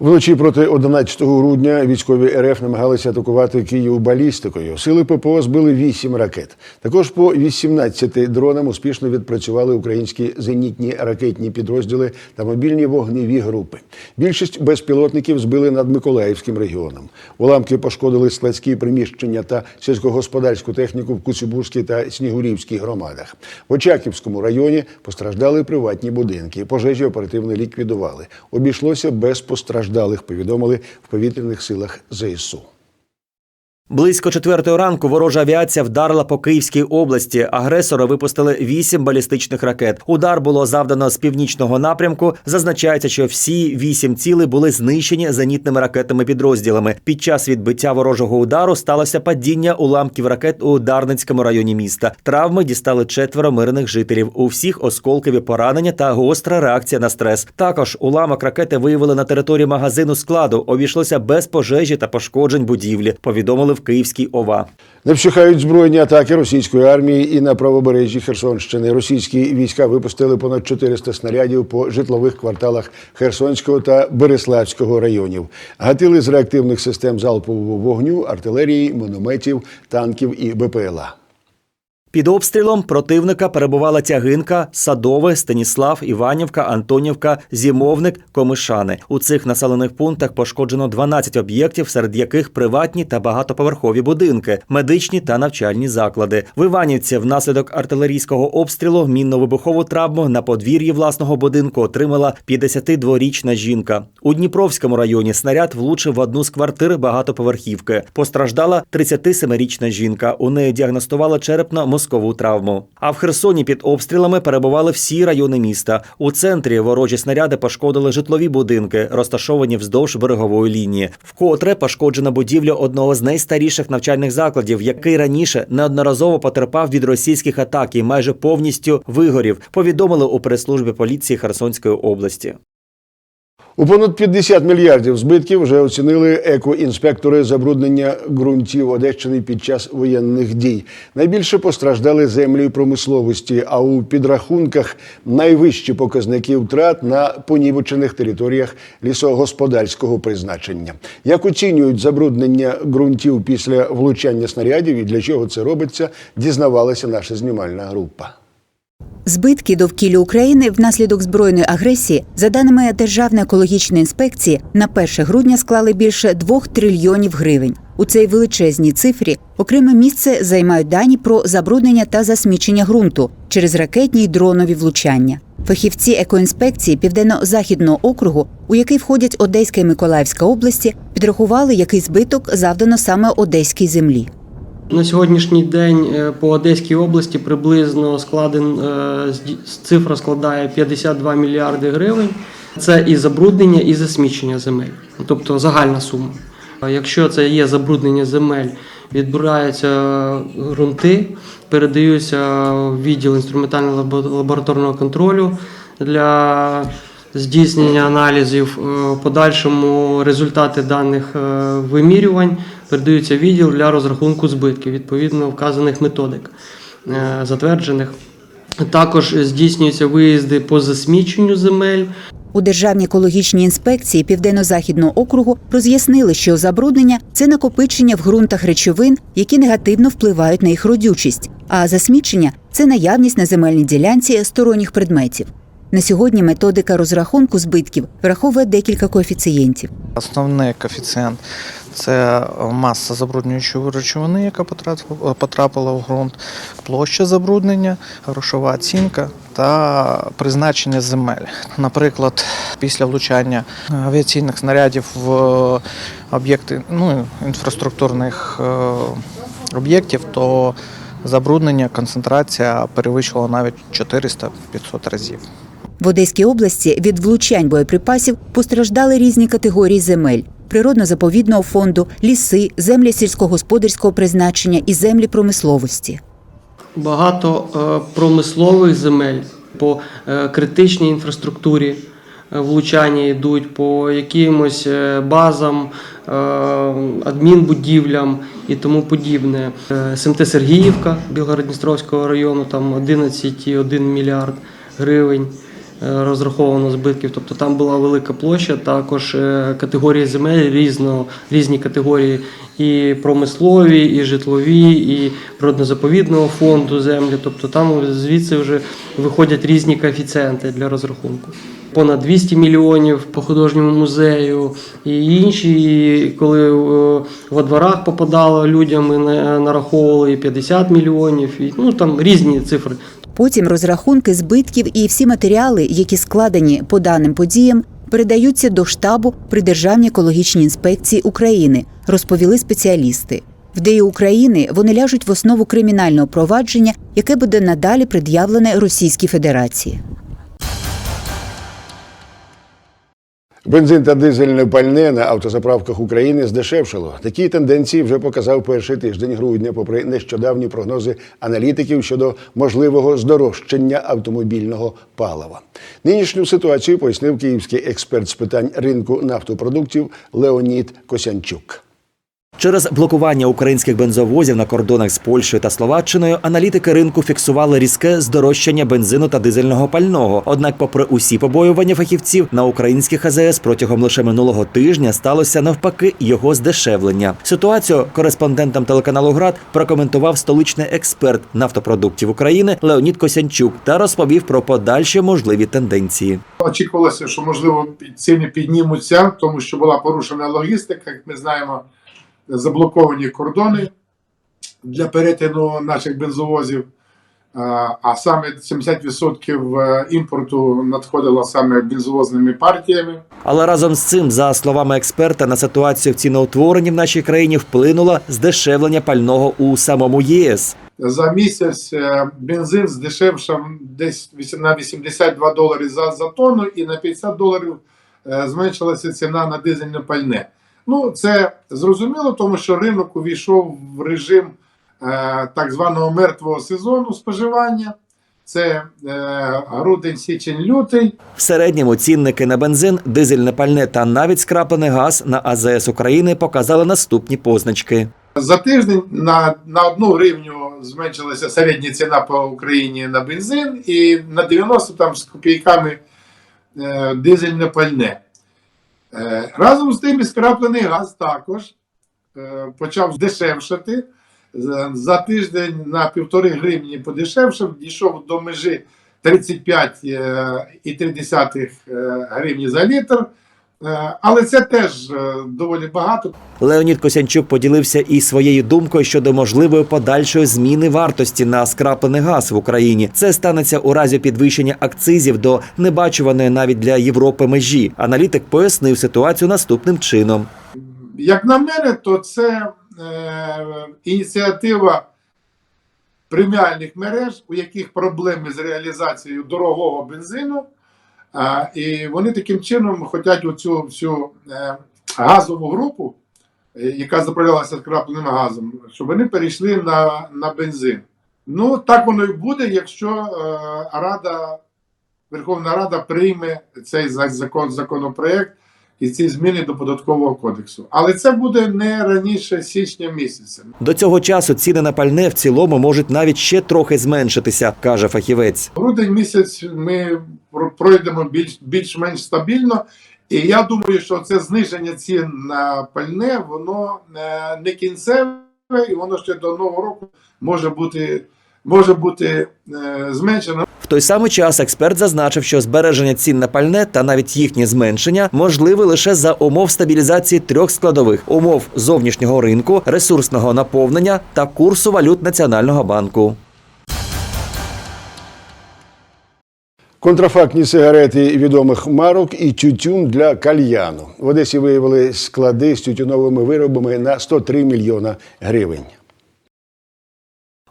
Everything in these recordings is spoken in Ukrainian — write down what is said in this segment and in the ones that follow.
Вночі проти 11 грудня військові РФ намагалися атакувати Київ балістикою. Сили ППО збили 8 ракет. Також по 18 дронам успішно відпрацювали українські зенітні ракетні підрозділи та мобільні вогневі групи. Більшість безпілотників збили над Миколаївським регіоном. Уламки пошкодили складські приміщення та сільськогосподарську техніку в Куцюбурській та Снігурівській громадах. В Очаківському районі постраждали приватні будинки. Пожежі оперативно ліквідували. Обійшлося без постраждалих, повідомили в повітряних силах ЗСУ. Близько четвертої ранку ворожа авіація вдарила по Київській області. Агресори випустили вісім балістичних ракет. Удар було завдано з північного напрямку. Зазначається, що всі вісім цілей були знищені зенітними ракетними підрозділами. Під час відбиття ворожого удару сталося падіння уламків ракет у Дарницькому районі міста. Травми дістали четверо мирних жителів. У всіх осколкові поранення та гостра реакція на стрес. Також уламок ракети виявили на території магазину складу. Обійшлося без пожежі та пошкоджень будівлі. Повідомили в Київській ОВА. Не вщухають збройні атаки російської армії і на правобережжі Херсонщини. Російські війська випустили понад 400 снарядів по житлових кварталах Херсонського та Береславського районів. Гатили з реактивних систем залпового вогню, артилерії, мінометів, танків і БПЛА. Під обстрілом противника перебувала Тягинка, Садове, Станіслав, Іванівка, Антонівка, Зімовник, Комишани. У цих населених пунктах пошкоджено 12 об'єктів, серед яких приватні та багатоповерхові будинки, медичні та навчальні заклади. В Іванівці внаслідок артилерійського обстрілу мінно-вибухову травму на подвір'ї власного будинку отримала 52-річна жінка. У Дніпровському районі снаряд влучив в одну з квартир багатоповерхівки. Постраждала 37-річна жінка. У неї діагностувала діагностували черепно-мозкову травму. А в Херсоні під обстрілами перебували всі райони міста. У центрі ворожі снаряди пошкодили житлові будинки, розташовані вздовж берегової лінії. Вкотре пошкоджена будівля одного з найстаріших навчальних закладів, який раніше неодноразово потерпав від російських атак і майже повністю вигорів. Повідомили у прес-службі поліції Херсонської області. У понад 50 мільярдів збитків вже оцінили екоінспектори забруднення ґрунтів Одещини під час воєнних дій. Найбільше постраждали землі промисловості, а у підрахунках найвищі показники втрат на понівечених територіях лісогосподарського призначення. Як оцінюють забруднення ґрунтів після влучання снарядів і для чого це робиться, дізнавалася наша знімальна група. Збитки довкілля України внаслідок збройної агресії, за даними Державної екологічної інспекції, на 1 грудня склали більше 2 трильйонів гривень. У цій величезній цифрі окреме місце займають дані про забруднення та засмічення ґрунту через ракетні й дронові влучання. Фахівці екоінспекції Південно-Західного округу, у який входять Одеська і Миколаївська області, підрахували, який збиток завдано саме одеській землі. На сьогоднішній день е, по Одеській області приблизно складен е, цифра складає 52 мільярди гривень. Це і забруднення, і засмічення земель, тобто загальна сума. Якщо це є забруднення земель, відбираються ґрунти, передаються в відділ інструментально-лабораторного контролю для здійснення аналізів. Е, подальшому результати даних е, вимірювань передаються відділ для розрахунку збитків відповідно вказаних методик е, затверджених. Також здійснюються виїзди по засміченню земель. У Державній екологічній інспекції Південно-Західного округу роз'яснили, що забруднення це накопичення в ґрунтах речовин, які негативно впливають на їх родючість, а засмічення це наявність на земельній ділянці сторонніх предметів. На сьогодні методика розрахунку збитків враховує декілька коефіцієнтів. Основний коефіцієнт це маса забруднюючої речовини, яка потрапила- в ґрунт, площа забруднення, грошова оцінка та призначення земель. Наприклад, після влучання авіаційних снарядів в об'єкти ну, інфраструктурних е, об'єктів, то забруднення, концентрація перевищувала навіть 400-500 разів. В Одеській області від влучань боєприпасів постраждали різні категорії земель: природно-заповідного фонду, ліси, землі сільськогосподарського призначення і землі промисловості. Багато е, промислових земель по е, критичній інфраструктурі е, влучання йдуть, по якимось базам, адмінбудівлям і тому подібне. СМТ Сергіївка Білгород-Дністровського району, там 11,1 мільярд гривень розраховано збитків. Тобто там була велика площа, також е, категорії земель різно, різні категорії і промислові, і житлові, і природно-заповідного фонду землі. Тобто там звідси вже виходять різні коефіцієнти для розрахунку. Понад 200 мільйонів по художньому музею і інші, і коли е, во дворах попадало людям, на- нараховували і 50 мільйонів, і, ну там різні цифри. Потім розрахунки збитків і всі матеріали, які складені по даним подіям, передаються до штабу при Державній екологічній інспекції України, розповіли спеціалісти. В ДІ України вони ляжуть в основу кримінального провадження, яке буде надалі пред'явлене Російській Федерації. Бензин та дизельне пальне на автозаправках України здешевшало. Такі тенденції вже показав перший тиждень грудня, попри нещодавні прогнози аналітиків щодо можливого здорожчання автомобільного палива. Нинішню ситуацію пояснив київський експерт з питань ринку нафтопродуктів Леонід Косянчук. Через блокування українських бензовозів на кордонах з Польщею та Словаччиною аналітики ринку фіксували різке здорожчання бензину та дизельного пального. Однак, попри усі побоювання фахівців, на українських АЗС протягом лише минулого тижня сталося навпаки його здешевлення. Ситуацію кореспондентам телеканалу Град прокоментував столичний експерт нафтопродуктів України Леонід Косянчук та розповів про подальші можливі тенденції. Очікувалося, що можливо ціни піднімуться, тому що була порушена логістика. Як ми знаємо, заблоковані кордони для перетину наших бензовозів. А саме 70% імпорту надходило саме бензовозними партіями. Але разом з цим, за словами експерта, на ситуацію в ціноутворенні в нашій країні вплинуло здешевлення пального у самому ЄС. За місяць е, бензин здешевшав десь на 82 долари за, за тонну, і на 50 доларів е, зменшилася ціна на дизельне пальне. Ну, це зрозуміло, тому що ринок увійшов в режим е, так званого мертвого сезону споживання. Це е, грудень, січень, лютий. В середньому цінники на бензин, дизельне пальне та навіть скраплений газ на АЗС України показали наступні позначки. За тиждень на, на одну гривню зменшилася середня ціна по Україні на бензин, і на 90 там з копійками е, дизельне пальне. Е, разом з тим і скраплений газ також е, почав дешевшати. За, тиждень на півтори гривні подешевшав, дійшов до межі 35,3 е, гривні за літр. Е, але це теж е, доволі багато. Леонід Косянчук поділився і своєю думкою щодо можливої подальшої зміни вартості на скраплений газ в Україні. Це станеться у разі підвищення акцизів до небачуваної навіть для Європи межі. Аналітик пояснив ситуацію наступним чином. Як на мене, то це е, ініціатива преміальних мереж, у яких проблеми з реалізацією дорогого бензину. І вони таким чином хочуть оцю всю е, газову групу, е, яка заправлялася скрапленим газом, щоб вони перейшли на, на бензин. Ну, так воно і буде, якщо е, Рада, Верховна Рада прийме цей закон, законопроект і ці зміни до податкового кодексу. Але це буде не раніше січня місяця. До цього часу ціни на пальне в цілому можуть навіть ще трохи зменшитися, каже фахівець. Грудень місяць ми про- пройдемо більш, більш-менш стабільно. І я думаю, що це зниження цін на пальне, воно е, не кінцеве, і воно ще до нового року може бути, може бути е, зменшено. В той самий час експерт зазначив, що збереження цін на пальне та навіть їхнє зменшення можливе лише за умов стабілізації трьох складових: умов зовнішнього ринку, ресурсного наповнення та курсу валют Національного банку. Контрафактні сигарети відомих марок і тютюн для кальяну. В Одесі виявили склади з тютюновими виробами на 103 мільйона гривень.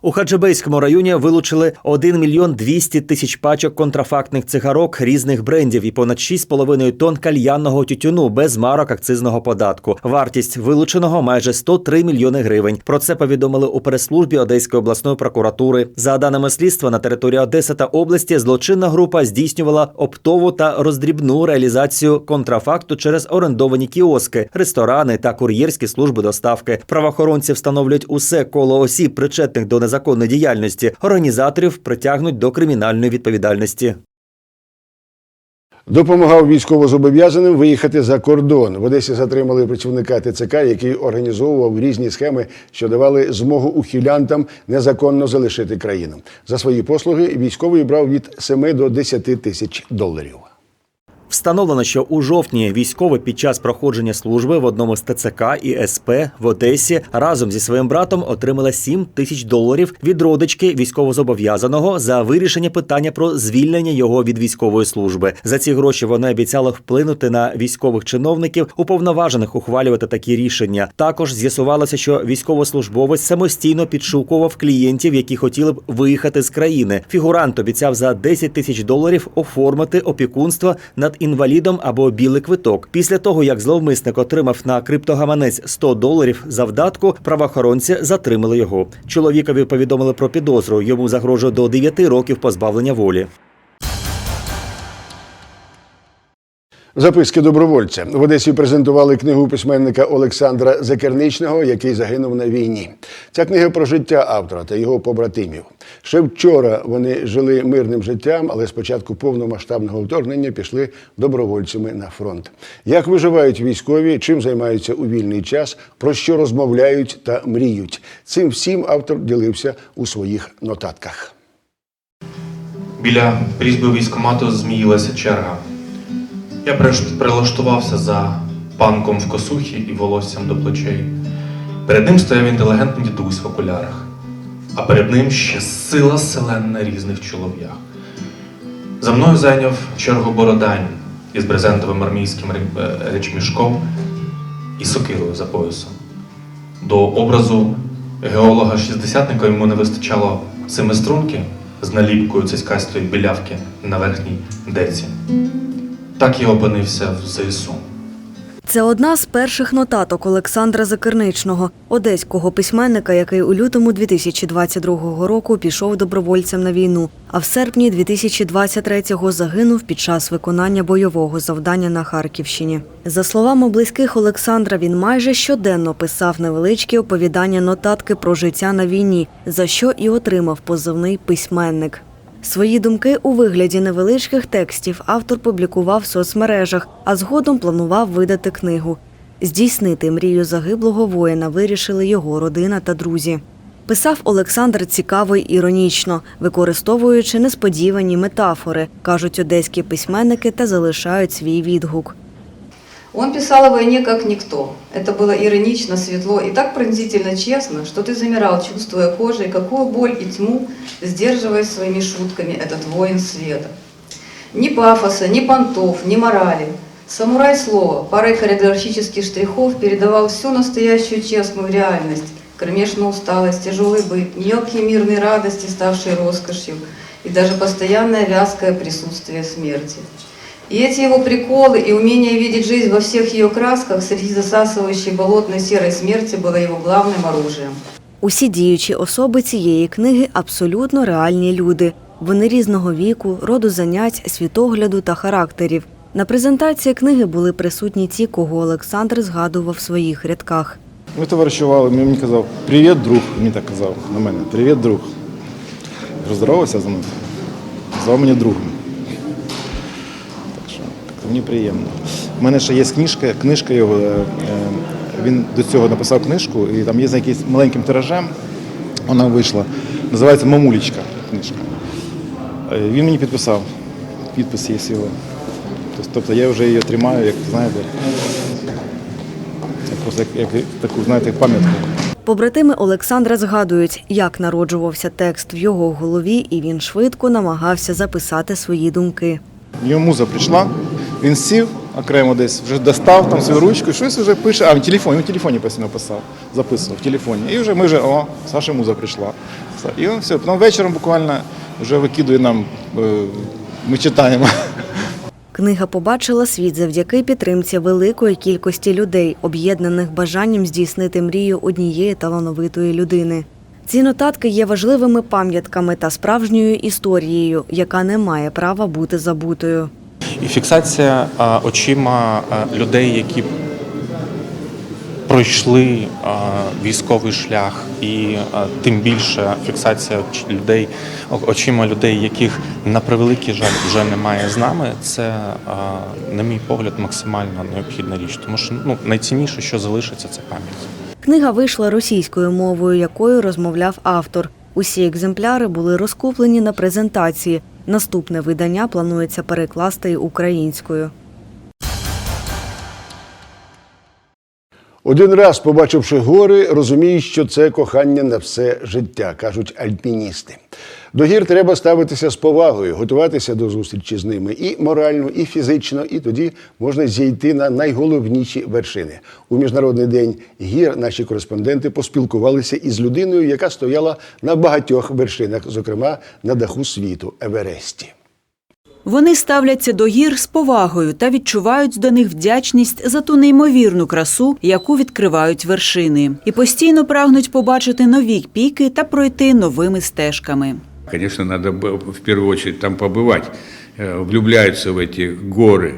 У Хаджибейському районі вилучили 1 мільйон 200 тисяч пачок контрафактних цигарок різних брендів і понад 6,5 тонн кальянного тютюну без марок акцизного податку. Вартість вилученого майже 103 мільйони гривень. Про це повідомили у прес-службі Одеської обласної прокуратури. За даними слідства, на території Одеси та області злочинна група здійснювала оптову та роздрібну реалізацію контрафакту через орендовані кіоски, ресторани та кур'єрські служби доставки. Правоохоронці встановлюють усе коло осіб, причетних до незаконної діяльності. Організаторів притягнуть до кримінальної відповідальності. Допомагав військовозобов'язаним виїхати за кордон. В Одесі затримали працівника ТЦК, який організовував різні схеми, що давали змогу ухилянтам незаконно залишити країну. За свої послуги військовий брав від 7 до 10 тисяч доларів. Встановлено, що у жовтні військовий під час проходження служби в одному з ТЦК і СП в Одесі разом зі своїм братом отримала 7 тисяч доларів від родички військовозобов'язаного за вирішення питання про звільнення його від військової служби. За ці гроші вони обіцяли вплинути на військових чиновників, уповноважених ухвалювати такі рішення. Також з'ясувалося, що військовослужбовець самостійно підшукував клієнтів, які хотіли б виїхати з країни. Фігурант обіцяв за 10 тисяч доларів оформити опікунство над інвалідом або білий квиток. Після того, як зловмисник отримав на криптогаманець 100 доларів завдатку, правоохоронці затримали його. Чоловікові повідомили про підозру. Йому загрожує до 9 років позбавлення волі. Записки добровольця в Одесі презентували книгу письменника Олександра Закерничного, який загинув на війні. Ця книга про життя автора та його побратимів. Ще вчора вони жили мирним життям, але з початку повномасштабного вторгнення пішли добровольцями на фронт. Як виживають військові, чим займаються у вільний час, про що розмовляють та мріють. Цим всім автор ділився у своїх нотатках. Біля прізьби військомату зміїлася черга. Я прилаштувався за панком в косухі і волоссям до плечей. Перед ним стояв інтелігентний дідусь в окулярах, а перед ним ще сила селенна різних чолов'ях. За мною зайняв чергу бородань із брезентовим армійським е, речмішком і сокирою за поясом. До образу геолога-шістдесятника йому не вистачало семиструнки з наліпкою цицькастої білявки на верхній деці. Так я опинився в ЗСУ. Це одна з перших нотаток Олександра Закирничного, одеського письменника, який у лютому 2022 року пішов добровольцем на війну, а в серпні 2023-го загинув під час виконання бойового завдання на Харківщині. За словами близьких Олександра, він майже щоденно писав невеличкі оповідання нотатки про життя на війні, за що і отримав позивний письменник. Свої думки у вигляді невеличких текстів автор публікував в соцмережах, а згодом планував видати книгу. Здійснити мрію загиблого воїна вирішили його родина та друзі. Писав Олександр цікаво й іронічно, використовуючи несподівані метафори, кажуть одеські письменники та залишають свій відгук. Он писал о войне как никто. Это было иронично, светло и так пронзительно честно, что ты замирал, чувствуя кожей, какую боль и тьму сдерживает своими шутками этот воин света. Ни пафоса, ни понтов, ни морали. Самурай слова, парой коридорчических штрихов передавал всю настоящую честную реальность, кромешную усталость, тяжелый быт, мелкие мирные радости, ставшие роскошью, и даже постоянное вязкое присутствие смерти. И эти его приколы и умение видеть жизнь во всех ее красках среди засасывающей болотной серой смерти было его главным оружием. Усі діючі особи цієї книги абсолютно реальні люди. Вони різного віку, роду занять, світогляду та характерів. На презентації книги були присутні ті, кого Олександр згадував в своїх рядках. Ми товаришували, він мені казав, привіт, друг. Мені так казав на мене. Привіт, друг. Роздоровався за мною. Звав мене другом. Мені приємно. У мене ще є книжка, книжка його. е, е, Він до цього написав книжку, і там є за якимось маленьким тиражем. Вона вийшла. Називається Мамулічка книжка. Е, Він мені підписав. Підпис є його. Тобто- я вже її тримаю, як знаєте, просто як, як таку, знаєте, пам'ятку. Побратими Олександра згадують, як народжувався текст в його голові, і він швидко намагався записати свої думки. Нього муза прийшла, він сів окремо десь вже достав там свою ручку, щось вже пише, а в телефоні, в телефоні постійно писав, записував в телефоні. І вже ми вже, о, Саша муза прийшла. І він все. Потім вечором буквально вже викидує нам, е, ми читаємо. Книга побачила світ завдяки підтримці великої кількості людей, об'єднаних бажанням здійснити мрію однієї талановитої людини. Ці нотатки є важливими пам'ятками та справжньою історією, яка не має права бути забутою. І фіксація очима людей, які пройшли військовий шлях, і тим більше фіксація людей очима людей, яких на превеликий жаль вже немає з нами. Це, на мій погляд, максимально необхідна річ, тому що ну найцінніше, що залишиться, це пам'ять. Книга вийшла російською мовою, якою розмовляв автор. Усі екземпляри були розкуплені на презентації. Наступне видання планується перекласти українською. Один раз, побачивши гори, розумієш, що це кохання на все життя, кажуть альпіністи. До гір треба ставитися з повагою, готуватися до зустрічі з ними і морально, і фізично, і тоді можна зійти на найголовніші вершини. У міжнародний день гір наші кореспонденти поспілкувалися із людиною, яка стояла на багатьох вершинах, зокрема на даху світу Евересті. Вони ставляться до гір з повагою та відчувають до них вдячність за ту неймовірну красу, яку відкривають вершини, і постійно прагнуть побачити нові піки та пройти новими стежками. Конечно, надо бы в первую очередь там побывать. Э, Влюбляются в эти горы.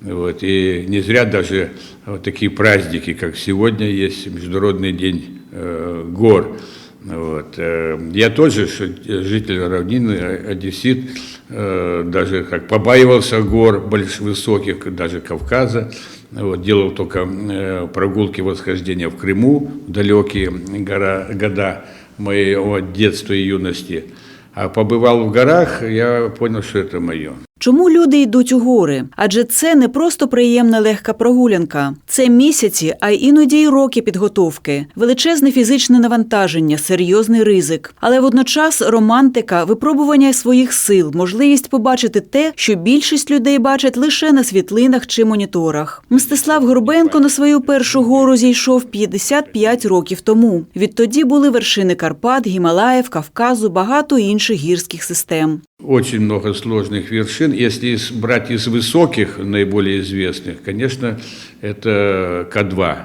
Вот. И не зря даже вот такие праздники, как сегодня есть Международный день э, гор. Вот. Э, Я тоже, что житель равнины, э, одессит, э, даже как побаивался гор больш высоких, даже Кавказа. Вот. Делал только э, прогулки восхождения в Крыму, в далекие гора, года моего детства и юности. А побывал в горах, я понял, что это мое. Чому люди йдуть у гори? Адже це не просто приємна легка прогулянка, це місяці, а іноді й роки підготовки, величезне фізичне навантаження, серйозний ризик. Але водночас романтика, випробування своїх сил, можливість побачити те, що більшість людей бачать лише на світлинах чи моніторах. Мстислав Горбенко на свою першу гору зійшов 55 років тому. Відтоді були вершини Карпат, Гімалаїв, Кавказу, багато інших гірських систем. Очень много сложных вершин. Если брать из высоких, наиболее известных, конечно, это К2,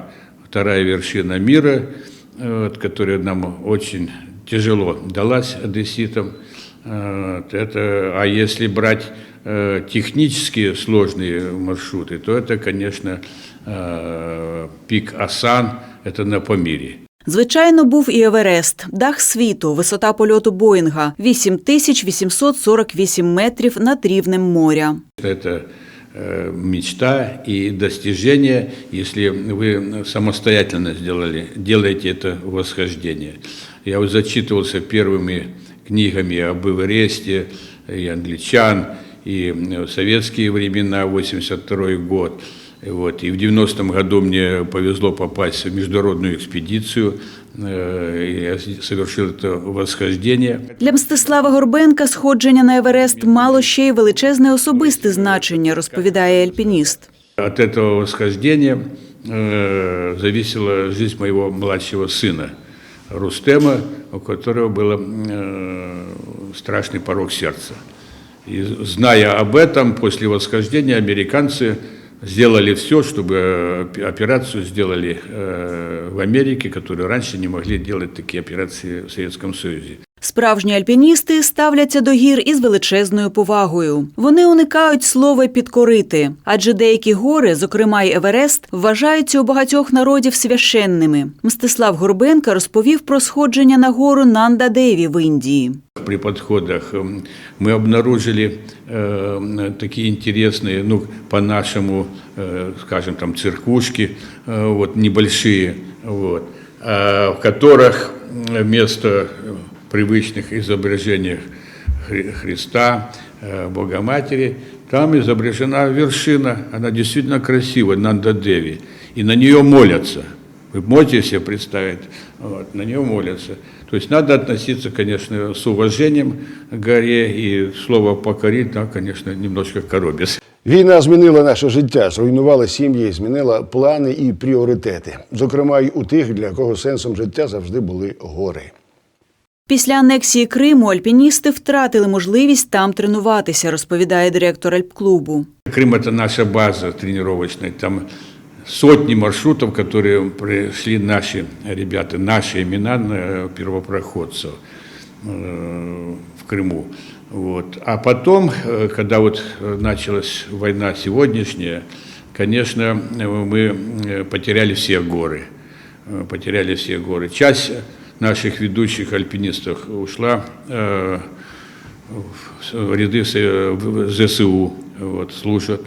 вторая вершина мира, вот, которая нам очень тяжело далась одесситам. Вот, это, а если брать э, технические сложные маршруты, то это, конечно, э, пик Асан, это на Памире. Звичайно, був і Еверест, дах світу, висота польоту Боїнга 8848 метрів над рівнем моря. Это э, мечта и достижение, если вы самостоятельно сделали, делаете это восхождение. Я вот зачитывался первыми книгами об Эвересте, и англичан, и в советские времена, 82 год. И Вот. И в 90-м году мне повезло попасть в международную экспедицию, э, и я совершил это восхождение. Для Мстислава Горбенка сходження на Еверест мало ще й величезне особисте значення, розповідає альпініст. От этого восхождения э, зависела жизнь моего младшего сына Рустема, у которого был э, страшный порог сердца. И зная об этом, после восхождения американцы сделали все, чтобы э, операцию сделали э, в Америке, которые раньше не могли делать такие операции в Советском Союзе. Справжні альпіністи ставляться до гір із величезною повагою. Вони уникають слова підкорити, адже деякі гори, зокрема й Еверест, вважаються у багатьох народів священними. Мстислав Горбенка розповів про сходження на гору Нанда Деві в Індії. При подходах м, мы обнаружили э, такие интересные, ну, по-нашему, э, скажем, там церквушки, э, вот, небольшие, вот, а в которых вместо привычных изображений Хри- Христа, э, Богоматери, там изображена вершина, она действительно красивая, Нанда-Деви, и на нее молятся. Вы можете себе представить, вот, на нее молятся. То есть надо относиться, конечно, с уважением к горе, и слово «покорить», да, конечно, немножко коробит. Війна змінила наше життя, зруйнувала сім'ї, змінила плани і пріоритети. Зокрема, й у тих, для кого сенсом життя завжди були гори. Після анексії Криму альпіністи втратили можливість там тренуватися, розповідає директор альпклубу. Крым – это наша база тренировочная. Там сотни маршрутов, которые пришли наши ребята, наши имена э, первопроходцев э, в Крыму. Вот. А потом, э, когда вот э, началась война сегодняшняя, конечно, э, мы э, потеряли все горы. Э, Потеряли все горы. Часть наших ведущих альпинистов ушла э, в ряды с- в ЗСУ вот, служат.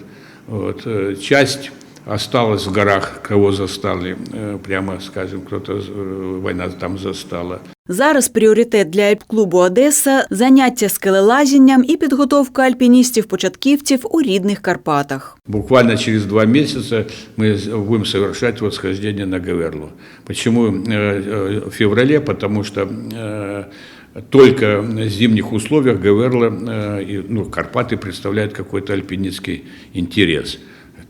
Вот. Э, Часть осталась в горах, кого застали, э, прямо скажем, кто-то э, война там застала. Зараз пріоритет для альпклубу Одеса заняття скелелазінням і підготовка альпіністів-початківців у рідних Карпатах. Буквально через два месяца мы з- будем совершать восхождение на Гаверлу. Почему э, э, в феврале? Потому что э, только в зимних условиях Гаверла э, и ну, Карпаты представляют какой-то альпинистский интерес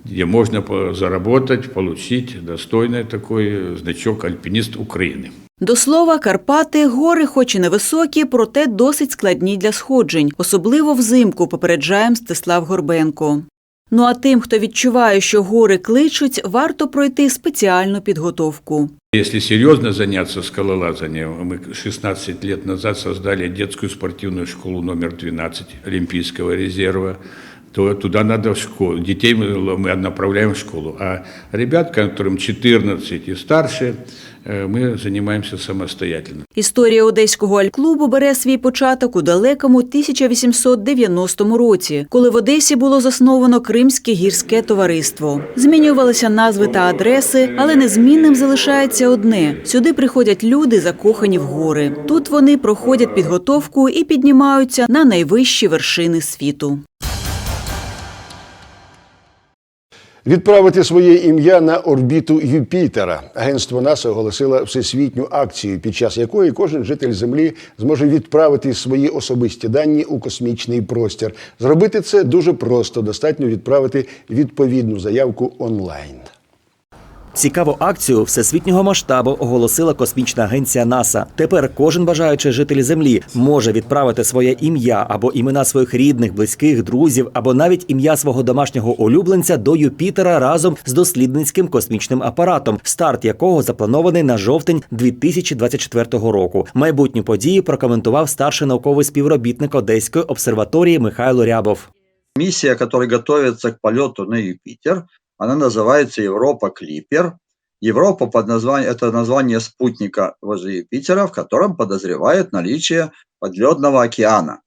где можно по- заработать, получить достойный такой значок «Альпинист Украины». До слова, Карпати гори, хоч і невисокі, проте досить складні для сходжень, особливо взимку, попереджає Мстислав Горбенко. Ну а тим, хто відчуває, що гори кличуть, варто пройти спеціальну підготовку. Если серьезно заняться скалолазанием, мы 16 лет назад создали детскую спортивную школу номер 12 Олимпийского резерва, то туда надо в школу. Детей мы мы направляем в школу. А ребят, которым 14 и старше, э, мы занимаемся самостоятельно. Історія одеського альклубу бере свій початок у далекому 1890 році, коли в Одесі було засновано Кримське гірське товариство. Змінювалися назви та адреси, але незмінним залишається одне: сюди приходять люди, закохані в гори. Тут вони проходять підготовку і піднімаються на найвищі вершини світу. Відправити своє ім'я на орбіту Юпітера. Агентство НАСА оголосило всесвітню акцію, під час якої кожен житель Землі зможе відправити свої особисті дані у космічний простір. Зробити це дуже просто. Достатньо відправити відповідну заявку онлайн. Цікаву акцію всесвітнього масштабу оголосила космічна агенція НАСА. Тепер кожен бажаючий житель Землі може відправити своє ім'я або імена своїх рідних, близьких, друзів, або навіть ім'я свого домашнього улюбленця до Юпітера разом з дослідницьким космічним апаратом, старт якого запланований на жовтень 2024 року. Майбутню подію прокоментував старший науковий співробітник Одеської обсерваторії Михайло Рябов. Миссия, которая готовится к полету на Юпитер, она называется Европа Клипер. Европа под названием, это название спутника возле Юпитера, в котором подозревают наличие подледного океана.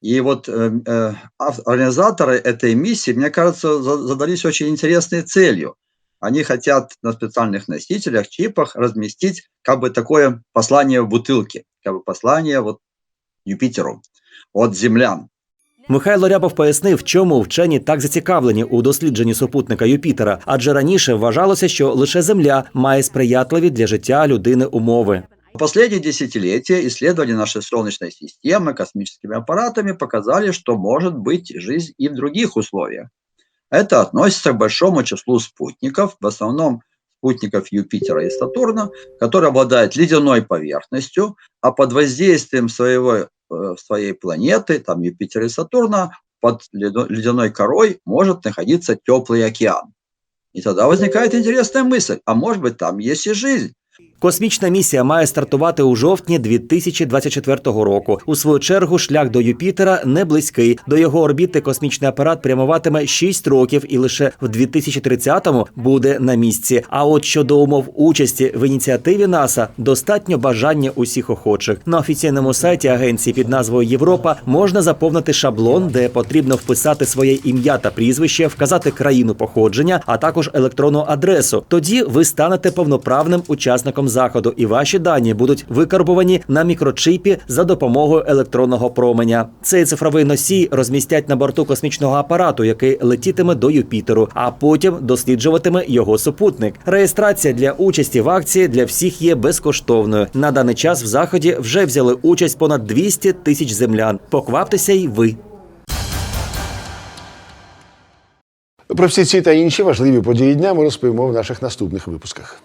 И вот э, э, организаторы этой миссии, мне кажется, за- задались очень интересной целью. Они хотят на специальных носителях, чипах разместить как бы такое послание в бутылке, как бы послание вот Юпитеру от землян. Михайло Рябов пояснив, чому вчені так зацікавлені у дослідженні супутника Юпітера, адже раніше вважалося, що лише Земля має сприятливі для життя людини умови. В последние десятилетия исследования нашей Солнечной системы космическими аппаратами показали, что может быть жизнь и в других условиях. Это относится к большому числу спутников, в основном спутников Юпитера и Сатурна, которые обладают ледяной поверхностью, а под воздействием своего, э, своей планеты, там Юпитера и Сатурна, под ледяной корой может находиться теплый океан. И тогда возникает интересная мысль, а может быть там есть и жизнь. Космічна місія має стартувати у жовтні 2024 року. У свою чергу шлях до Юпітера не близький. До його орбіти космічний апарат прямуватиме 6 років і лише в 2030-му буде на місці. А от щодо умов участі в ініціативі НАСА достатньо бажання усіх охочих. На офіційному сайті агенції під назвою Європа можна заповнити шаблон, де потрібно вписати своє ім'я та прізвище, вказати країну походження, а також електронну адресу. Тоді ви станете повноправним учасником заходу, і ваші дані будуть викарбувані на мікрочипі за допомогою електронного променя. Цей цифровий носій розмістять на борту космічного апарату, який летітиме до Юпітеру, а потім досліджуватиме його супутник. Реєстрація для участі в акції для всіх є безкоштовною. На даний час в заході вже взяли участь понад 200 тисяч землян. Покваптеся й ви. Про всі ці та інші важливі події дня ми розповімо в наших наступних випусках.